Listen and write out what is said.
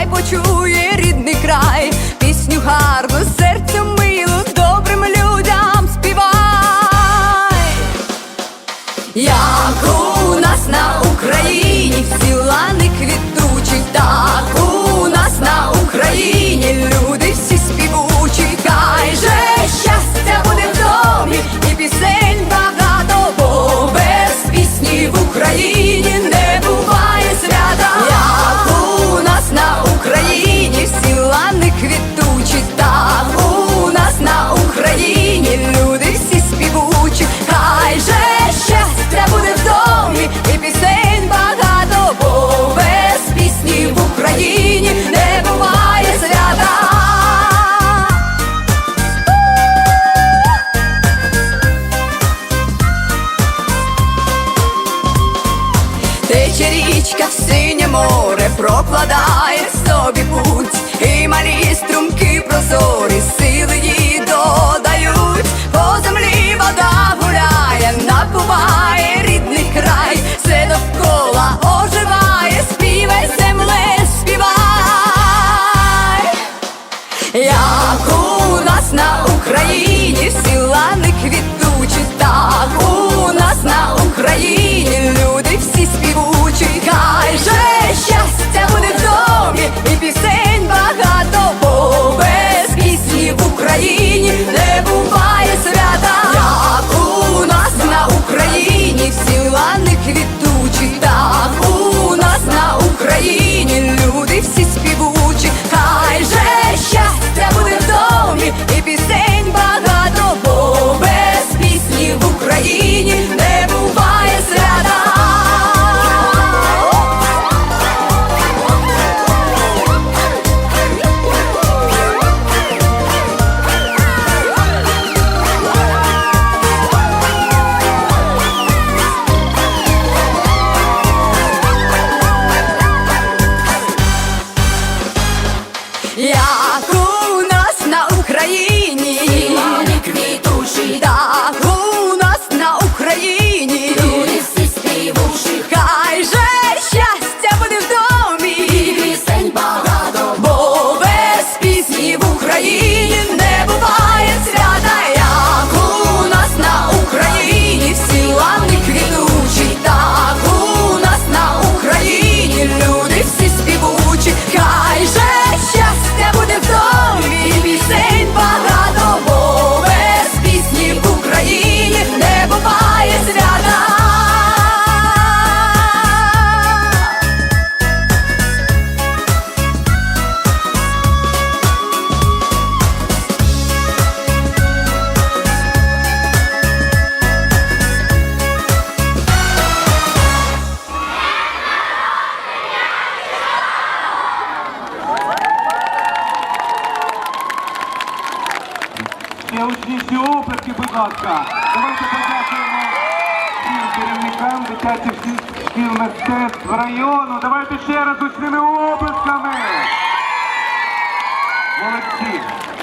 хай почує рідний край, пісню гарну, серцю мило добрим людям співай, як у нас на Україні, всі лани квітучі, так у нас на Україні люди всі співучі, хай же. річка в синє море прокладає собі путь, і малі струмки прозорі, сили її додають, по землі вода гуляє, напуває рідний край, все довкола оживає, співай земле, співай. Я Дітки, будь ласка, давайте подякуємо всім керівникам дитячих шкіл мистецтв району. Давайте ще раз гучними облисками. Молодці.